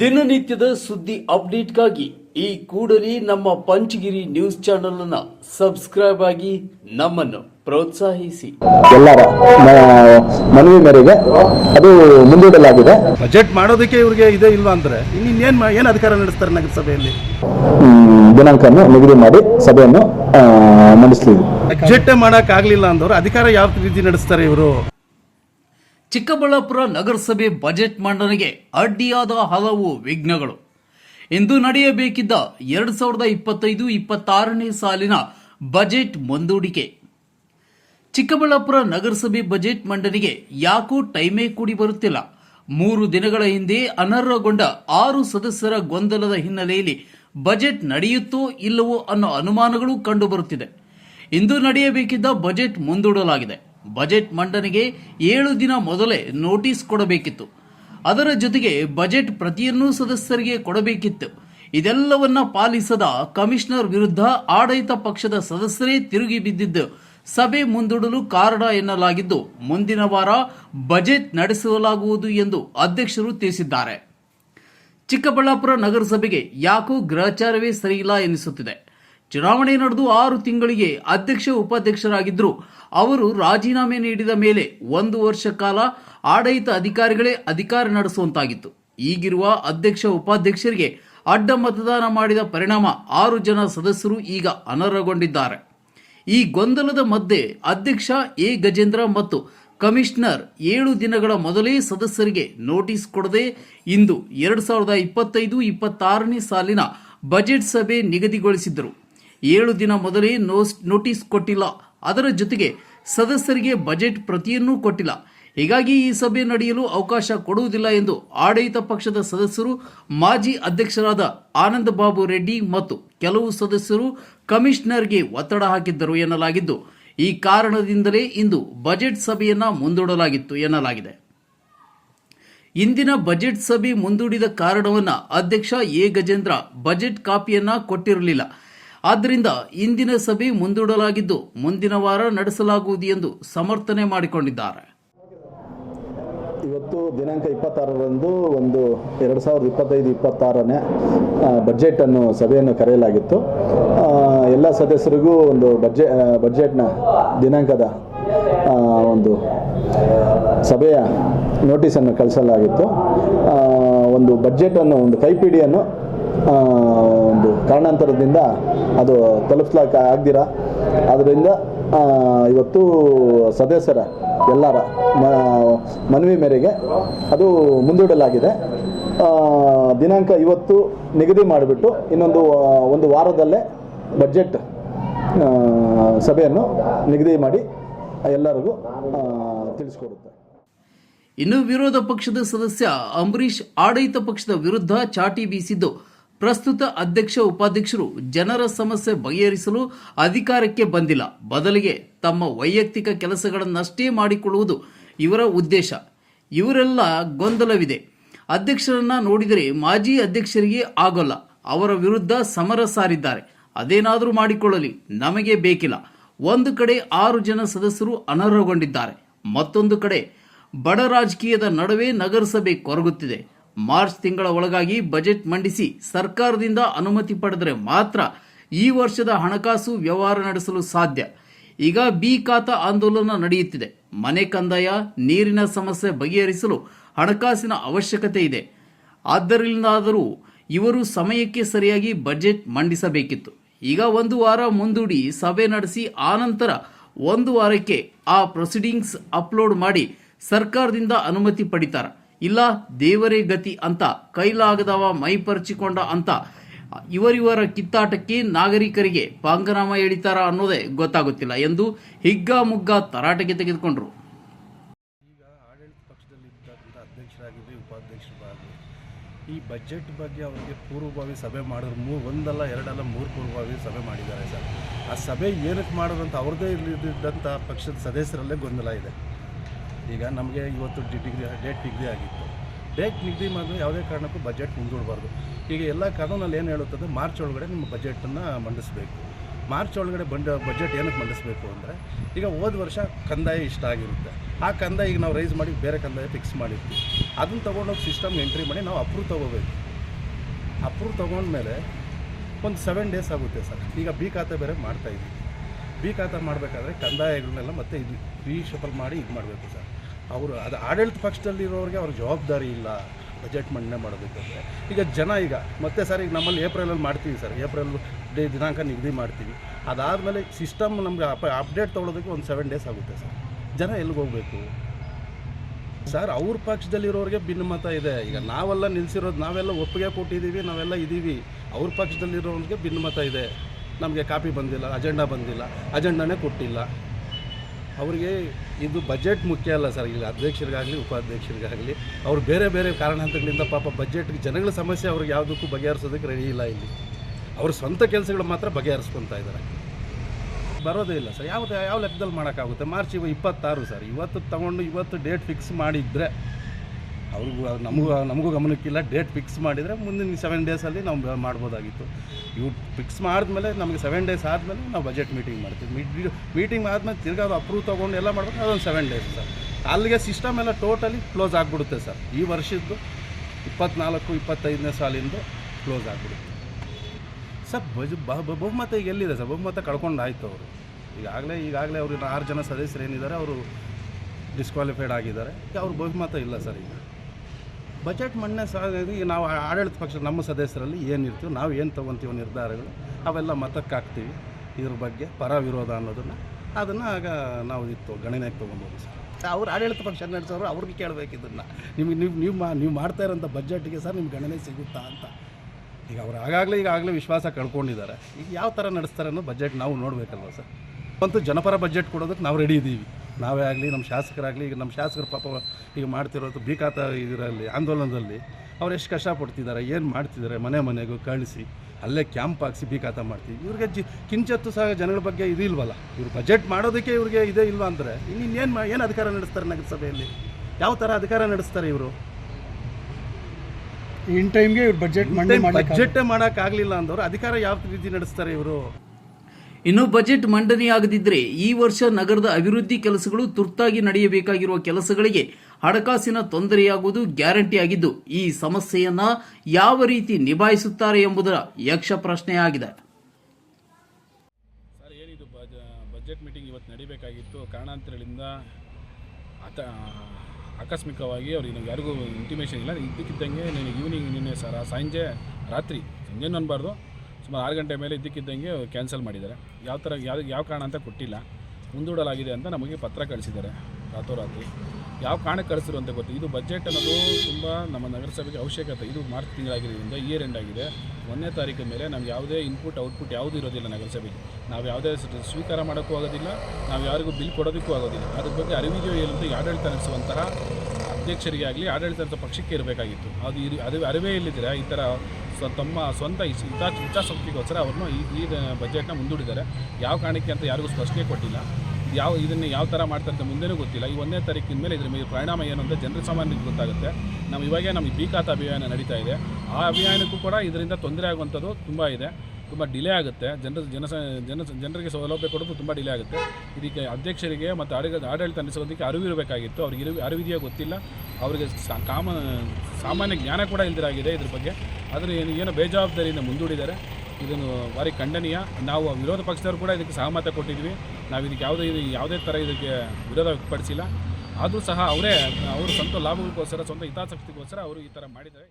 ದಿನನಿತ್ಯದ ಸುದ್ದಿ ಅಪ್ಡೇಟ್ಗಾಗಿ ಈ ಕೂಡಲೇ ನಮ್ಮ ಪಂಚಗಿರಿ ನ್ಯೂಸ್ ಚಾನೆಲ್ ಅನ್ನ ಸಬ್ಸ್ಕ್ರೈಬ್ ಆಗಿ ನಮ್ಮನ್ನು ಪ್ರೋತ್ಸಾಹಿಸಿ. ಎಲ್ಲರ ಮನವಿ ಮೇರೆಗೆ ಅದು ಮುಂದೂಡಲಾಗಿದೆ. ಬಜೆಟ್ ಮಾಡೋದಕ್ಕೆ ಇವರಿಗೆ ಇದೇ ಇಲ್ವಾ ಅಂದ್ರೆ? ಇನ್ನೇನ್ ಏನು ಅಧಿಕಾರ ನಡೆಸ್ತಾರೆ ನಗರಸಭೆಯಲ್ಲಿ? ದಿನಾಂಕವನ್ನು ನಿಗದಿ ಮಾಡಿ ಸಭೆಯನ್ನು ಮಂಡಿಸಲಿದೆ ಬಜೆಟ್ ಮಾಡಕ್ ಆಗ್ಲಿಲ್ಲ ಅಂದವ್ರು ಅಧಿಕಾರ ಯಾವ ರೀತಿ ನಡೆಸ್ತಾರೆ ಇವರು? ಚಿಕ್ಕಬಳ್ಳಾಪುರ ನಗರಸಭೆ ಬಜೆಟ್ ಮಂಡನೆಗೆ ಅಡ್ಡಿಯಾದ ಹಲವು ವಿಘ್ನಗಳು. ಇಂದು ನಡೆಯಬೇಕಿದ್ದ ಎರಡು ಸಾವಿರದ ಇಪ್ಪತ್ತೈದು, ಇಪ್ಪತ್ತಾರನೇ ಸಾಲಿನ ಬಜೆಟ್ ಮುಂದೂಡಿಕೆ. ಚಿಕ್ಕಬಳ್ಳಾಪುರ ನಗರಸಭೆ ಬಜೆಟ್ ಮಂಡನೆಗೆ ಯಾಕೋ ಟೈಮೇ ಕೂಡಿ ಬರುತ್ತಿಲ್ಲ. ಮೂರು ದಿನಗಳ ಹಿಂದೆ ಅನರ್ಹಗೊಂಡ ಆರು ಸದಸ್ಯರ ಗೊಂದಲದ ಹಿನ್ನೆಲೆಯಲ್ಲಿ ಬಜೆಟ್ ನಡೆಯುತ್ತೋ ಇಲ್ಲವೋ ಅನ್ನೋ ಅನುಮಾನಗಳು ಕಂಡುಬರುತ್ತಿದೆ. ಇಂದು ನಡೆಯಬೇಕಿದ್ದ ಬಜೆಟ್ ಮುಂದೂಡಲಾಗಿದೆ. ಬಜೆಟ್ ಮಂಡನೆಗೆ ಏಳು ದಿನ ಮೊದಲೇ ನೋಟಿಸ್ ಕೊಡಬೇಕಿತ್ತು. ಅದರ ಜೊತೆಗೆ ಬಜೆಟ್ ಪ್ರತಿಯನ್ನೂ ಸದಸ್ಯರಿಗೆ ಕೊಡಬೇಕಿತ್ತು. ಇದೆಲ್ಲವನ್ನ ಪಾಲಿಸದ ಕಮಿಷನರ್ ವಿರುದ್ಧ ಆಡಳಿತ ಪಕ್ಷದ ಸದಸ್ಯರೇ ತಿರುಗಿ ಬಿದ್ದಿದ್ದು, ಸಭೆ ಮುಂದೂಡಲು ಕಾರಣ ಎನ್ನಲಾಗಿದ್ದು, ಮುಂದಿನ ವಾರ ಬಜೆಟ್ ನಡೆಸಲಾಗುವುದು ಎಂದು ಅಧ್ಯಕ್ಷರು ತಿಳಿಸಿದ್ದಾರೆ. ಚಿಕ್ಕಬಳ್ಳಾಪುರ ನಗರಸಭೆಗೆ ಯಾಕೋ ಗ್ರಹಚಾರವೇ ಸರಿಯಿಲ್ಲ ಎನಿಸುತ್ತಿದೆ. ಚುನಾವಣೆ ನಡೆದು ಆರು ತಿಂಗಳಿಗೆ ಅಧ್ಯಕ್ಷ ಉಪಾಧ್ಯಕ್ಷರಾಗಿದ್ದರು. ಅವರು ರಾಜೀನಾಮೆ ನೀಡಿದ ಮೇಲೆ ಒಂದು ವರ್ಷ ಕಾಲ ಆಡಳಿತ ಅಧಿಕಾರಿಗಳೇ ಅಧಿಕಾರ ನಡೆಸುವಂತಾಗಿತ್ತು. ಈಗಿರುವ ಅಧ್ಯಕ್ಷ ಉಪಾಧ್ಯಕ್ಷರಿಗೆ ಅಡ್ಡ ಮತದಾನ ಮಾಡಿದ ಪರಿಣಾಮ ಆರು ಜನ ಸದಸ್ಯರು ಈಗ ಅನರ್ಹಗೊಂಡಿದ್ದಾರೆ. ಈ ಗೊಂದಲದ ಮಧ್ಯೆ ಅಧ್ಯಕ್ಷ ಎ. ಗಜೇಂದ್ರ ಮತ್ತು ಕಮಿಷನರ್ ಏಳು ದಿನಗಳ ಮೊದಲೇ ಸದಸ್ಯರಿಗೆ ನೋಟಿಸ್ ಕೊಡದೆ ಇಂದು ಎರಡು ಸಾವಿರದ ಇಪ್ಪತ್ತೈದು ಇಪ್ಪತ್ತಾರನೇ ಸಾಲಿನ ಬಜೆಟ್ ಸಭೆ ನಿಗದಿಗೊಳಿಸಿದ್ದರು. ಏಳು ದಿನ ಮೊದಲೇ ನೋಸ್, ನೋಟಿಸ್ ಕೊಟ್ಟಿಲ್ಲ. ಅದರ ಜೊತೆಗೆ ಸದಸ್ಯರಿಗೆ ಬಜೆಟ್ ಪ್ರತಿಯನ್ನೂ ಕೊಟ್ಟಿಲ್ಲ. ಹೀಗಾಗಿ ಈ ಸಭೆ ನಡೆಯಲು ಅವಕಾಶ ಕೊಡುವುದಿಲ್ಲ ಎಂದು ಆಡಳಿತ ಪಕ್ಷದ ಸದಸ್ಯರು, ಮಾಜಿ ಅಧ್ಯಕ್ಷರಾದ ಆನಂದ ಬಾಬು ರೆಡ್ಡಿ ಮತ್ತು ಕೆಲವು ಸದಸ್ಯರು ಕಮಿಷನರ್ಗೆ ಒತ್ತಡ ಹಾಕಿದ್ದರು ಎನ್ನಲಾಗಿದ್ದು, ಈ ಕಾರಣದಿಂದಲೇ ಇಂದು ಬಜೆಟ್ ಸಭೆಯನ್ನ ಮುಂದೂಡಲಾಗಿತ್ತು ಎನ್ನಲಾಗಿದೆ. ಇಂದಿನ ಬಜೆಟ್ ಸಭೆ ಮುಂದೂಡಿದ ಕಾರಣವನ್ನ ಅಧ್ಯಕ್ಷ ಎ. ಗಜೇಂದ್ರ ಬಜೆಟ್ ಕಾಪಿಯನ್ನ ಕೊಟ್ಟಿರಲಿಲ್ಲ. ಆದ್ದರಿಂದ ಇಂದಿನ ಸಭೆ ಮುಂದೂಡಲಾಗಿದ್ದು ಮುಂದಿನ ವಾರ ನಡೆಸಲಾಗುವುದು ಎಂದು ಸಮರ್ಥನೆ ಮಾಡಿಕೊಂಡಿದ್ದಾರೆ. ಇವತ್ತು ದಿನಾಂಕ ಇಪ್ಪತ್ತಾರರಂದು ಒಂದು ಎರಡು ಸಾವಿರದ ಇಪ್ಪತ್ತೈದು ಇಪ್ಪತ್ತಾರನೇ ಬಜೆಟನ್ನು ಸಭೆಯನ್ನು ಕರೆಯಲಾಗಿತ್ತು. ಎಲ್ಲ ಸದಸ್ಯರಿಗೂ ಒಂದು ಬಜೆ ಬಜೆಟ್ನ ದಿನಾಂಕದ ಒಂದು ಸಭೆಯ ನೋಟಿಸನ್ನು ಕಳಿಸಲಾಗಿತ್ತು. ಒಂದು ಬಜೆಟನ್ನು ಒಂದು ಕೈಪಿಡಿಯನ್ನು ಒಂದು ಕಾರಣಾಂತರದಿಂದ ಅದು ತಲುಪಿಸ್ಲಾಕ ಆಗ್ದಿರ? ಅದರಿಂದ ಇವತ್ತು ಸದಸ್ಯರ ಎಲ್ಲರ ಮನವಿ ಮೇರೆಗೆ ಅದು ಮುಂದೂಡಲಾಗಿದೆ. ದಿನಾಂಕ ಇವತ್ತು ನಿಗದಿ ಮಾಡಿಬಿಟ್ಟು ಇನ್ನೊಂದು ಒಂದು ವಾರದಲ್ಲೇ ಬಜೆಟ್ ಸಭೆಯನ್ನು ನಿಗದಿ ಮಾಡಿ ಎಲ್ಲರಿಗೂ ತಿಳಿಸ್ಕೊಡುತ್ತೆ. ಇನ್ನು ವಿರೋಧ ಪಕ್ಷದ ಸದಸ್ಯ ಅಂಬರೀಷ್ ಆಡಳಿತ ಪಕ್ಷದ ವಿರುದ್ಧ ಚಾಟಿ ಬೀಸಿದ್ದು ಪ್ರಸ್ತುತ ಅಧ್ಯಕ್ಷ ಉಪಾಧ್ಯಕ್ಷರು ಜನರ ಸಮಸ್ಯೆ ಬಗೆಹರಿಸಲು ಅಧಿಕಾರಕ್ಕೆ ಬಂದಿಲ್ಲ. ಬದಲಿಗೆ ತಮ್ಮ ವೈಯಕ್ತಿಕ ಕೆಲಸಗಳನ್ನಷ್ಟೇ ಮಾಡಿಕೊಳ್ಳುವುದು ಇವರ ಉದ್ದೇಶ. ಇವರೆಲ್ಲ ಗೊಂದಲವಿದೆ. ಅಧ್ಯಕ್ಷರನ್ನ ನೋಡಿದರೆ ಮಾಜಿ ಅಧ್ಯಕ್ಷರಿಗೆ ಆಗೋಲ್ಲ. ಅವರ ವಿರುದ್ಧ ಸಮರ ಸಾರಿದ್ದಾರೆ. ಅದೇನಾದರೂ ಮಾಡಿಕೊಳ್ಳಲಿ, ನಮಗೆ ಬೇಕಿಲ್ಲ. ಒಂದು ಕಡೆ ಆರು ಜನ ಸದಸ್ಯರು ಅನರ್ಹಗೊಂಡಿದ್ದಾರೆ. ಮತ್ತೊಂದು ಕಡೆ ಬಡ ರಾಜಕೀಯದ ನಡುವೆ ನಗರಸಭೆ ಕೊರಗುತ್ತಿದೆ. ಮಾರ್ಚ್ ತಿಂಗಳ ಒಳಗಾಗಿ ಬಜೆಟ್ ಮಂಡಿಸಿ ಸರ್ಕಾರದಿಂದ ಅನುಮತಿ ಪಡೆದರೆ ಮಾತ್ರ ಈ ವರ್ಷದ ಹಣಕಾಸು ವ್ಯವಹಾರ ನಡೆಸಲು ಸಾಧ್ಯ. ಈಗ ಬಿ ಖಾತ ಆಂದೋಲನ ನಡೆಯುತ್ತಿದೆ. ಮನೆ ಕಂದಾಯ, ನೀರಿನ ಸಮಸ್ಯೆ ಬಗೆಹರಿಸಲು ಹಣಕಾಸಿನ ಅವಶ್ಯಕತೆ ಇದೆ. ಆದ್ದರಿಂದಾದರೂ ಇವರು ಸಮಯಕ್ಕೆ ಸರಿಯಾಗಿ ಬಜೆಟ್ ಮಂಡಿಸಬೇಕಿತ್ತು. ಈಗ ಒಂದು ವಾರ ಮುಂದೂಡಿ ಸಭೆ ನಡೆಸಿ ಆನಂತರ ಒಂದು ವಾರಕ್ಕೆ ಆ ಪ್ರೊಸೀಡಿಂಗ್ಸ್ ಅಪ್ಲೋಡ್ ಮಾಡಿ ಸರ್ಕಾರದಿಂದ ಅನುಮತಿ ಪಡಿತಾರ. ಇಲ್ಲ ದೇವರೇ ಗತಿ ಅಂತ, ಕೈಲಾಗದವ ಮೈಪರ್ಚಿಕೊಂಡ ಅಂತ, ಇವರಿವರ ಕಿತ್ತಾಟಕ್ಕೆ ನಾಗರಿಕರಿಗೆ ಪಾಂಗನಾಮ ಎಳಿತಾರ ಅನ್ನೋದೇ ಗೊತ್ತಾಗುತ್ತಿಲ್ಲ ಎಂದು ಹಿಗ್ಗಾಮುಗ್ಗಾ ತರಾಟೆಗೆ ತೆಗೆದುಕೊಂಡರು. ಈಗ ಆಡಳಿತ ಪಕ್ಷದಲ್ಲಿ ಅಧ್ಯಕ್ಷರಾಗಿರಲಿ ಉಪಾಧ್ಯಕ್ಷರಾಗಲಿ ಈ ಬಜೆಟ್ ಬಗ್ಗೆ ಅವರಿಗೆ ಪೂರ್ವಭಾವಿ ಸಭೆ ಮಾಡಿದ್ರು. ಮೂರು ಒಂದಲ್ಲ, ಎರಡಲ್ಲ, ಮೂರು ಪೂರ್ವಭಾವಿ ಸಭೆ ಮಾಡಿದ್ದಾರೆ ಸರ್. ಆ ಸಭೆ ಏನಕ್ಕೆ ಮಾಡೋದಂತ ಅವ್ರದ್ದೇ ಇಲ್ಲಿದ್ದಂಥ ಪಕ್ಷದ ಸದಸ್ಯರಲ್ಲೇ ಗೊಂದಲ ಇದೆ. ಈಗ ನಮಗೆ ಇವತ್ತು ಡಿಗ್ರಿ ಡೇಟ್ ಡಿಗ್ರಿ ಆಗಿತ್ತು. ಡೇಟ್ ನಿಗದಿ ಮಾಡಿದ್ರೆ ಯಾವುದೇ ಕಾರಣಕ್ಕೂ ಬಜೆಟ್ ಮುಂದೂಡಬಾರ್ದು. ಈಗ ಎಲ್ಲ ಕಾನೂನಲ್ಲಿ ಏನು ಹೇಳುತ್ತದೆ ಮಾರ್ಚ್ ಒಳಗಡೆ ನಿಮ್ಮ ಬಜೆಟನ್ನು ಮಂಡಿಸಬೇಕು. ಮಾರ್ಚ್ ಒಳಗಡೆ ಬಂಡ ಬಜೆಟ್ ಏನಕ್ಕೆ ಮಂಡಿಸಬೇಕು ಅಂದರೆ, ಈಗ ಹೋದ ವರ್ಷ ಕಂದಾಯ ಇಷ್ಟ ಆಗಿರುತ್ತೆ. ಆ ಕಂದಾಯ ಈಗ ನಾವು ರೈಸ್ ಮಾಡಿ ಬೇರೆ ಕಂದಾಯ ಫಿಕ್ಸ್ ಮಾಡಿರ್ತೀವಿ. ಅದನ್ನು ತೊಗೊಂಡೋಗಿ ಸಿಸ್ಟಮ್ ಎಂಟ್ರಿ ಮಾಡಿ ನಾವು ಅಪ್ರೂವ್ ತೊಗೋಬೇಕು. ಅಪ್ರೂವ್ ತೊಗೊಂಡ್ಮೇಲೆ ಒಂದು ಸೆವೆನ್ ಡೇಸ್ ಆಗುತ್ತೆ ಸರ್. ಈಗ ಬಿ ಖಾತೆ ಬೇರೆ ಮಾಡ್ತಾಯಿದ್ದೀವಿ ಬಿ ಖಾತೆ ಮಾಡಬೇಕಾದ್ರೆ ಕಂದಾಯಗಳನ್ನೆಲ್ಲ ಮತ್ತೆ ಇದು ರೀಶಫಲ್ ಮಾಡಿ ಇದು ಮಾಡಬೇಕು ಸರ್. ಅವರು ಅದು ಆಡಳಿತ ಪಕ್ಷದಲ್ಲಿರೋರಿಗೆ ಅವ್ರ ಜವಾಬ್ದಾರಿ ಇಲ್ಲ ಬಜೆಟ್ ಮಂಡನೆ ಮಾಡೋದಕ್ಕೆ ಈಗ ಜನ ಈಗ, ಮತ್ತೆ ಸರ್, ಈಗ ನಮ್ಮಲ್ಲಿ ಏಪ್ರಿಲಲ್ಲಿ ಮಾಡ್ತೀವಿ ಸರ್. ಏಪ್ರಿಲ್ ಡೇ ದಿನಾಂಕ ನಿಗದಿ ಮಾಡ್ತೀವಿ. ಅದಾದಮೇಲೆ ಸಿಸ್ಟಮ್ ನಮಗೆ ಅಪ ಅಪ್ಡೇಟ್ ತೊಗೊಳೋದಕ್ಕೆ ಒಂದು ಸೆವೆನ್ ಡೇಸ್ ಆಗುತ್ತೆ ಸರ್. ಜನ ಎಲ್ಲಿಗೆ ಹೋಗಬೇಕು? ಸರ್, ಅವ್ರ ಪಕ್ಷದಲ್ಲಿರೋರಿಗೆ ಭಿನ್ನಮತ ಇದೆ. ಈಗ ನಾವೆಲ್ಲ ನಿಲ್ಲಿಸಿರೋದು ನಾವೆಲ್ಲ ಒಪ್ಪಿಗೆ ಕೊಟ್ಟಿದ್ದೀವಿ ನಾವೆಲ್ಲ ಇದ್ದೀವಿ ಅವ್ರ ಪಕ್ಷದಲ್ಲಿರೋರಿಗೆ ಭಿನ್ನಮತ ಇದೆ. ನಮಗೆ ಕಾಪಿ ಬಂದಿಲ್ಲ, ಅಜೆಂಡಾ ಬಂದಿಲ್ಲ, ಅಜೆಂಡಾನೇ ಕೊಟ್ಟಿಲ್ಲ. ಅವರಿಗೆ ಇದು ಬಜೆಟ್ ಮುಖ್ಯ ಅಲ್ಲ ಸರ್ ಇಲ್ಲಿ ಅಧ್ಯಕ್ಷರಿಗಾಗಲಿ, ಉಪಾಧ್ಯಕ್ಷರಿಗಾಗಲಿ, ಅವ್ರು ಬೇರೆ ಬೇರೆ ಕಾರಣಾಂತರಗಳಿಂದ ಪಾಪ ಬಜೆಟ್ಗೆ ಜನಗಳ ಸಮಸ್ಯೆ ಅವ್ರಿಗೆ ಯಾವುದಕ್ಕೂ ಬಗೆಹರಿಸೋದಕ್ಕೆ ರೆಡಿ ಇಲ್ಲ ಇಲ್ಲಿ. ಅವ್ರ ಸ್ವಂತ ಕೆಲಸಗಳು ಮಾತ್ರ ಬಗೆಹರಿಸ್ಕೊತಾ ಇದ್ದಾರೆ. ಬರೋದೇ ಇಲ್ಲ ಸರ್ ಯಾವ ಯಾವ ಲೆಕ್ಕದಲ್ಲಿ ಮಾಡೋಕ್ಕಾಗುತ್ತೆ? ಮಾರ್ಚ್ ಇವ ಇಪ್ಪತ್ತಾರು ಸರ್ ಇವತ್ತು ತಗೊಂಡು ಇವತ್ತು ಡೇಟ್ ಫಿಕ್ಸ್ ಮಾಡಿದರೆ ಅವ್ರಿಗೂ ನಮಗೂ ನಮಗೂ ಗಮನಕ್ಕಿಲ್ಲ ಡೇಟ್ ಫಿಕ್ಸ್ ಮಾಡಿದರೆ ಮುಂದಿನ ಸೆವೆನ್ ಡೇಸಲ್ಲಿ ನಾವು ಮಾಡ್ಬೋದಾಗಿತ್ತು. ಇವು ಫಿಕ್ಸ್ ಮಾಡಿದ್ಮೇಲೆ ನಮಗೆ ಸೆವೆನ್ ಡೇಸ್ ಆದಮೇಲೆ ನಾವು ಬಜೆಟ್ ಮೀಟಿಂಗ್ ಮಾಡ್ತೀವಿ. ಮೀಟಿಂಗ್ ಆದಮೇಲೆ ತಿರ್ಗಾ ಅದು ಅಪ್ರೂವ್ ತೊಗೊಂಡು ಎಲ್ಲ ಮಾಡ್ಬೇಕು, ಅದೊಂದು ಸೆವೆನ್ ಡೇಸ್ ಸರ್. ಅಲ್ಲಿಗೆ ಸಿಸ್ಟಮ್ ಎಲ್ಲ ಟೋಟಲಿ ಕ್ಲೋಸ್ ಆಗಿಬಿಡುತ್ತೆ ಸರ್. ಈ ವರ್ಷದ್ದು ಇಪ್ಪತ್ನಾಲ್ಕು, ಇಪ್ಪತ್ತೈದನೇ ಸಾಲಿಂದು ಕ್ಲೋಸ್ ಆಗಿಬಿಡುತ್ತೆ. ಸರ್, ಬಜ್ ಬಹುಮತ ಈಗ ಎಲ್ಲಿದೆ ಸರ್? ಬಹುಮತ ಕಳ್ಕೊಂಡು ಆಯಿತು ಅವರು. ಈಗಾಗಲೇ ಈಗಾಗಲೇ ಅವರು ಆರು ಜನ ಸದಸ್ಯರು ಏನಿದ್ದಾರೆ, ಅವರು ಡಿಸ್ಕ್ವಾಲಿಫೈಡ್ ಆಗಿದ್ದಾರೆ. ಅವ್ರ ಬಹುಮತ ಇಲ್ಲ ಸರ್ ಈಗ. ಬಜೆಟ್ ಮಂಡನೆ ಸಾಧಿ ನಾವು ಆಡಳಿತ ಪಕ್ಷ ನಮ್ಮ ಸದಸ್ಯರಲ್ಲಿ ಏನಿರ್ತೀವಿ ನಾವು ಏನು ತೊಗೊತೀವಿ ನಿರ್ಧಾರಗಳು ಅವೆಲ್ಲ ಮತಕ್ಕೆ ಹಾಕ್ತೀವಿ ಇದ್ರ ಬಗ್ಗೆ ಪರ ವಿರೋಧ ಅನ್ನೋದನ್ನು ಅದನ್ನು ಆಗ ನಾವು ಇತ್ತು ಗಣನೆಗೆ ತೊಗೊಂಡ್ಬೋದು ಸರ್. ಅವ್ರು ಆಡಳಿತ ಪಕ್ಷ ನಡೆಸೋರು ಅವ್ರಿಗೆ ಕೇಳಬೇಕು ಇದನ್ನು. ನಿಮಗೆ ನೀವು ನೀವು ಮಾ ನೀವು ಮಾಡ್ತಾ ಇರೋಂಥ ಬಜೆಟ್ಗೆ ಸರ್ ನಿಮ್ಗೆ ಗಣನೆ ಸಿಗುತ್ತಾ ಅಂತ. ಈಗ ಅವ್ರು ಆಗಾಗಲೇ ಈಗಾಗಲೇ ವಿಶ್ವಾಸ ಕಳ್ಕೊಂಡಿದ್ದಾರೆ. ಈಗ ಯಾವ ಥರ ನಡೆಸ್ತಾರೆ ಅನ್ನೋ ಬಜೆಟ್ ನಾವು ನೋಡಬೇಕಲ್ವ ಸರ್? ಅಂತೂ ಜನಪರ ಬಜೆಟ್ ಕೊಡೋದಕ್ಕೆ ನಾವು ರೆಡಿ ಇದ್ದೀವಿ ನಾವೇ ಆಗಲಿ ನಮ್ಮ ಶಾಸಕರಾಗಲಿ ಈಗ ನಮ್ಮ ಶಾಸಕರು ಪಾಪ ಈಗ ಮಾಡ್ತಿರೋದು ಬೀಕಾತ ಇದರಲ್ಲಿ ಆಂದೋಲನದಲ್ಲಿ. ಅವ್ರು ಎಷ್ಟು ಕಷ್ಟಪಡ್ತಿದ್ದಾರೆ ಏನು ಮಾಡ್ತಿದ್ದಾರೆ ಮನೆ ಮನೆಗೂ ಕಳಿಸಿ ಅಲ್ಲೇ ಕ್ಯಾಂಪ್ ಹಾಕಿಸಿ ಬೀಕಾತ ಮಾಡ್ತೀವಿ. ಇವ್ರಿಗೆ ಜಿ ಕಿಂಚತ್ತು ಸಹ ಜನಗಳ ಬಗ್ಗೆ ಇದು ಇಲ್ವಲ್ಲ. ಇವ್ರು ಬಜೆಟ್ ಮಾಡೋದಕ್ಕೆ ಇವ್ರಿಗೆ ಇದೇ ಇಲ್ವಾ ಅಂದರೆ ಇನ್ನೇನು ಮಾ ಏನು ಅಧಿಕಾರ ನಡೆಸ್ತಾರೆ ನಗರಸಭೆಯಲ್ಲಿ? ಯಾವ ಥರ ಅಧಿಕಾರ ನಡೆಸ್ತಾರೆ ಇವರು? ಇನ್ ಟೈಮ್ಗೆ ಇವ್ರು ಬಜೆಟ್ ಮಂಡನೆ ಮಾಡ್ಲಿಕ್ಕೆ ಬಜೆಟ್ ಮಾಡೋಕ್ಕಾಗಲಿಲ್ಲ ಅಂದವರು ಅಧಿಕಾರ ಯಾವ ರೀತಿ ನಡೆಸ್ತಾರೆ ಇವರು? ಇನ್ನು ಬಜೆಟ್ ಮಂಡನೆಯಾಗದಿದ್ದರೆ ಈ ವರ್ಷ ನಗರದ ಅಭಿವೃದ್ಧಿ ಕೆಲಸಗಳು ತುರ್ತಾಗಿ ನಡೆಯಬೇಕಾಗಿರುವ ಕೆಲಸಗಳಿಗೆ ಹಣಕಾಸಿನ ತೊಂದರೆಯಾಗುವುದು ಗ್ಯಾರಂಟಿ ಆಗಿದ್ದು, ಈ ಸಮಸ್ಯೆಯನ್ನ ಯಾವ ರೀತಿ ನಿಭಾಯಿಸುತ್ತಾರೆ ಎಂಬುದರ ಯಕ್ಷ ಪ್ರಶ್ನೆಯಾಗಿದೆ ಸರ್, ಏನಿದು ಬಜ, ಬಜೆಟ್ ಮೀಟಿಂಗ್ ಇವತ್ತು ನಡಿಬೇಕಾಗಿತ್ತು. ಕಾರಣಾಂತರಗಳಿಂದ ಆಕಸ್ಮಿಕವಾಗಿ ಅವ್ರಿಗೆ ಯಾರಿಗೂ ಇಂಟಿಮೇಷನ್ ಇಲ್ಲ. ಇದ್ದಕ್ಕಿದ್ದಂಗೆ ನೀನು ಈವ್ನಿಂಗ್ ನಿನ್ನೆ ಸರ, ಸಂಜೆ ರಾತ್ರಿ ಸಂಜೆನೂ ಅನ್ಬಾರ್ದು ಸುಮಾರು ಆರು ಗಂಟೆ ಮೇಲೆ ಇದ್ದಕ್ಕಿದ್ದಂಗೆ ಕ್ಯಾನ್ಸಲ್ ಮಾಡಿದ್ದಾರೆ. ಯಾವ ಥರ, ಯಾವ ಯಾವ ಕಾರಣ ಅಂತ ಕೊಟ್ಟಿಲ್ಲ. ಮುಂದೂಡಲಾಗಿದೆ ಅಂತ ನಮಗೆ ಪತ್ರ ಕಳಿಸಿದ್ದಾರೆ ರಾತ್ರೋರಾತ್ರಿ ಯಾವ ಕಾರಣಕ್ಕೆ ಕಳಿಸಿರು ಅಂತ ಗೊತ್ತು, ಇದು ಬಜೆಟ್ ಅನ್ನೋದು ತುಂಬ ನಮ್ಮ ನಗರಸಭೆಗೆ ಅವಶ್ಯಕತೆ. ಇದು ಮಾರ್ಚ್ ತಿಂಗಳಾಗಿರೋದ್ರಿಂದ ಇಯರ್ ಎಂಡ್ ಆಗಿದೆ. ಒಂದನೇ ತಾರೀಕು ಮೇಲೆ ನಮ್ಗೆ ಯಾವುದೇ ಇನ್ಪುಟ್ ಔಟ್ಪುಟ್ ಯಾವುದೂ ಇರೋದಿಲ್ಲ ನಗರಸಭೆಗೆ. ನಾವು ಯಾವುದೇ ಸ್ವೀಕಾರ ಮಾಡೋಕ್ಕೂ ಆಗೋದಿಲ್ಲ, ನಾವು ಯಾರಿಗೂ ಬಿಲ್ ಕೊಡೋದಕ್ಕೂ ಆಗೋದಿಲ್ಲ. ಅದ್ರ ಬಗ್ಗೆ ಅರಿವಿದೆಯೋ ಇಲ್ಲ ಅಂತ ಆಡಳಿತ ನಡೆಸುವಂತಹ ಅಧ್ಯಕ್ಷರಿಗೆ ಆಗಲಿ ಆಡಳಿತ ಪಕ್ಷಕ್ಕೆ ಇರಬೇಕಾಗಿತ್ತು. ಅದು ಇರು, ಅದು ಅರಿವೇ ಇಲ್ಲಿದ್ರೆ ಈ ಥರ ಸ್ವ ತಮ್ಮ ಸ್ವಂತ ಹಿತ ಹಿತಾ ಹಿತಾಸಕ್ತಿಗೋಸ್ಕರ ಅವ್ರನ್ನ ಈ ಈ ಬಜೆಟ್ನ ಮುಂದೂಡಿದ್ದಾರೆ. ಯಾವ ಕಾರಣಕ್ಕೆ ಅಂತ ಯಾರಿಗೂ ಸ್ಪಷ್ಟನೆ ಕೊಟ್ಟಿಲ್ಲ. ಯಾವ ಇದನ್ನು ಯಾವ ಥರ ಮಾಡ್ತಾರೆ ಅಂತ ಮುಂದೆನೂ ಗೊತ್ತಿಲ್ಲ. ಈ ಒಂದನೇ ತಾರೀಕಿನ ಮೇಲೆ ಇದ್ರ ಮೇಲೆ ಪರಿಣಾಮ ಏನು ಅಂತ ಜನರ ಸಾಮಾನ್ಯರಿಗೆ ಗೊತ್ತಾಗುತ್ತೆ. ನಮ್ಮ ಇವಾಗೇ ನಮ್ಮ ಬಿ ಅಭಿಯಾನ ನಡೀತಾ ಇದೆ. ಆ ಅಭಿಯಾನಕ್ಕೂ ಕೂಡ ಇದರಿಂದ ತೊಂದರೆ ಆಗುವಂಥದ್ದು ತುಂಬ ಇದೆ. ತುಂಬ ಡಿಲೇ ಆಗುತ್ತೆ. ಜನರ ಜನ ಜನ ಜನರಿಗೆ ಸೌಲಭ್ಯ ಕೊಡೋದು ತುಂಬ ಡಿಲೇ ಆಗುತ್ತೆ. ಇದಕ್ಕೆ ಅಧ್ಯಕ್ಷರಿಗೆ ಮತ್ತು ಆಡಳಿತ ಆಡಳಿತ ನಡೆಸೋದಕ್ಕೆ ಅರಿವಿರಬೇಕಾಗಿತ್ತು ಅವ್ರಿಗೆ ಅರಿವಿದೆಯೋ ಗೊತ್ತಿಲ್ಲ. ಅವರಿಗೆ ಸಾ- ಕಾಮ ಸಾಮಾನ್ಯ ಜ್ಞಾನ ಕೂಡ ಇಲ್ದಿರಾಗಿದೆ ಇದ್ರ ಬಗ್ಗೆ. ಆದರೆ ಏನು, ಏನೋ ಬೇಜವಾಬ್ದಾರಿಯಿಂದ ಮುಂದೂಡಿದ್ದಾರೆ. ಇದನ್ನು ಭಾರಿ ಖಂಡನೀಯ. ನಾವು ವಿರೋಧ ಪಕ್ಷದವರು ಕೂಡ ಇದಕ್ಕೆ ಸಹಮತ ಕೊಟ್ಟಿದ್ವಿ. ನಾವು ಇದಕ್ಕೆ ಯಾವುದೇ ಇದು ಯಾವುದೇ ಥರ ಇದಕ್ಕೆ ವಿರೋಧ ವ್ಯಕ್ತಪಡಿಸಿಲ್ಲ. ಆದರೂ ಸಹ ಅವರೇ, ಅವರು ಸ್ವಂತ ಲಾಭಗಳಿಗೋಸ್ಕರ, ಸ್ವಂತ ಹಿತಾಸಕ್ತಿಗೋಸ್ಕರ ಅವರು ಈ ಥರ ಮಾಡಿದ್ದಾರೆ.